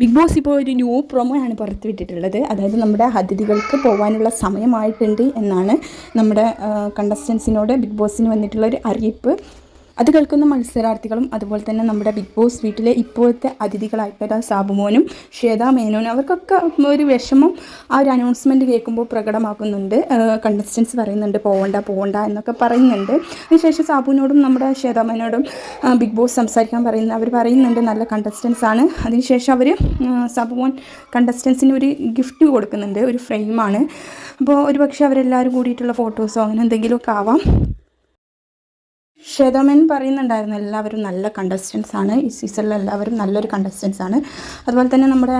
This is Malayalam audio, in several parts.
ബിഗ് ബോസ് ഇപ്പോൾ ഒരു ന്യൂ പ്രൊമോ ആണ് പുറത്തുവിട്ടിട്ടുള്ളത്. അതായത് നമ്മുടെ അതിഥികൾക്ക് പോകാനുള്ള സമയമായിട്ടുണ്ട് എന്നാണ് നമ്മുടെ കണ്ടസ്റ്റൻസിനോട് ബിഗ് ബോസിന് വന്നിട്ടുള്ള ഒരു അറിയിപ്പ്. അത് കേൾക്കുന്ന മത്സരാർത്ഥികളും അതുപോലെ തന്നെ നമ്മുടെ ബിഗ് ബോസ് വീട്ടിലെ ഇപ്പോഴത്തെ അതിഥികളായിട്ടുള്ള സാബുമോനും ശ്വേത മേനോനും അവർക്കൊക്കെ ഒരു വിഷമം ആ ഒരു അനൗൺസ്മെന്റ് കേൾക്കുമ്പോൾ പ്രകടമാക്കുന്നുണ്ട്. കണ്ടസ്റ്റൻസ് പറയുന്നുണ്ട് പോകണ്ട പോകണ്ട എന്നൊക്കെ പറയുന്നുണ്ട്. അതിനുശേഷം സാബുവിനോടും നമ്മുടെ ശ്വേത മേനോടും ബിഗ് ബോസ് സംസാരിക്കാൻ പറയുന്നത് അവർ പറയുന്നുണ്ട് നല്ല കണ്ടസ്റ്റൻസ് ആണ്. അതിനുശേഷം അവർ സാബുമോൻ കണ്ടസ്റ്റൻസിന് ഒരു ഗിഫ്റ്റ് കൊടുക്കുന്നുണ്ട് ഒരു ഫ്രെയിമാണ് അപ്പോൾ ഒരു പക്ഷേ അവരെല്ലാവരും കൂടിയിട്ടുള്ള ഫോട്ടോസോ അങ്ങനെ എന്തെങ്കിലുമൊക്കെ ആവാം. ശ്വേതാമൻ പറയുന്നുണ്ടായിരുന്നു എല്ലാവരും നല്ല കണ്ടസ്റ്റൻസ് ആണ്. ഈ സീസണിൽ എല്ലാവരും നല്ലൊരു കണ്ടസ്റ്റൻസ് ആണ്. അതുപോലെ തന്നെ നമ്മുടെ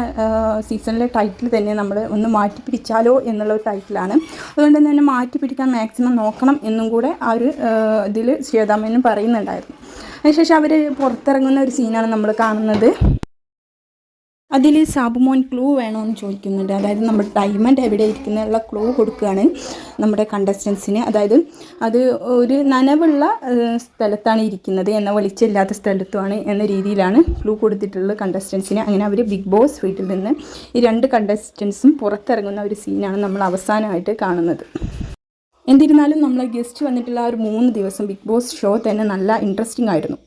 സീസണിലെ ടൈറ്റിൽ തന്നെ നമ്മൾ ഒന്ന് മാറ്റി പിടിച്ചാലോ എന്നുള്ള ഒരു ടൈറ്റിലാണ് അതുകൊണ്ട് തന്നെ മാറ്റി പിടിക്കാൻ മാക്സിമം നോക്കണം എന്നും കൂടെ ആ ഒരു ഇതിൽ ശ്വേതാമനും പറയുന്നുണ്ടായിരുന്നു. അതിനുശേഷം അവർ പുറത്തിറങ്ങുന്ന ഒരു സീനാണ് നമ്മൾ കാണുന്നത്. അതിൽ സാബുമോൻ ക്ലൂ വേണമെന്ന് ചോദിക്കുന്നുണ്ട്. അതായത് നമ്മൾ ഡയമണ്ട് എവിടെ ഇരിക്കുന്നുള്ള ക്ലൂ കൊടുക്കുകയാണ് നമ്മുടെ കണ്ടസ്റ്റൻസിന് അതായത് അത് ഒരു നനവുള്ള സ്ഥലത്താണ് ഇരിക്കുന്നത് എന്ന വെളിച്ചമില്ലാത്ത സ്ഥലത്തുമാണ് എന്ന രീതിയിലാണ് ക്ലൂ കൊടുത്തിട്ടുള്ളത് കണ്ടസ്റ്റൻസിന് അങ്ങനെ അവർ ബിഗ് ബോസ് വീട്ടിൽ നിന്ന് ഈ രണ്ട് കണ്ടസ്റ്റൻസും പുറത്തിറങ്ങുന്ന ഒരു സീനാണ് നമ്മൾ അവസാനമായിട്ട് കാണുന്നത്. എന്നിരുന്നാലും നമ്മളെ ഗസ്റ്റ് വന്നിട്ടുള്ള ആ ഒരു മൂന്ന് ദിവസം ബിഗ് ബോസ് ഷോ തന്നെ നല്ല ഇൻട്രസ്റ്റിംഗ് ആയിരുന്നു.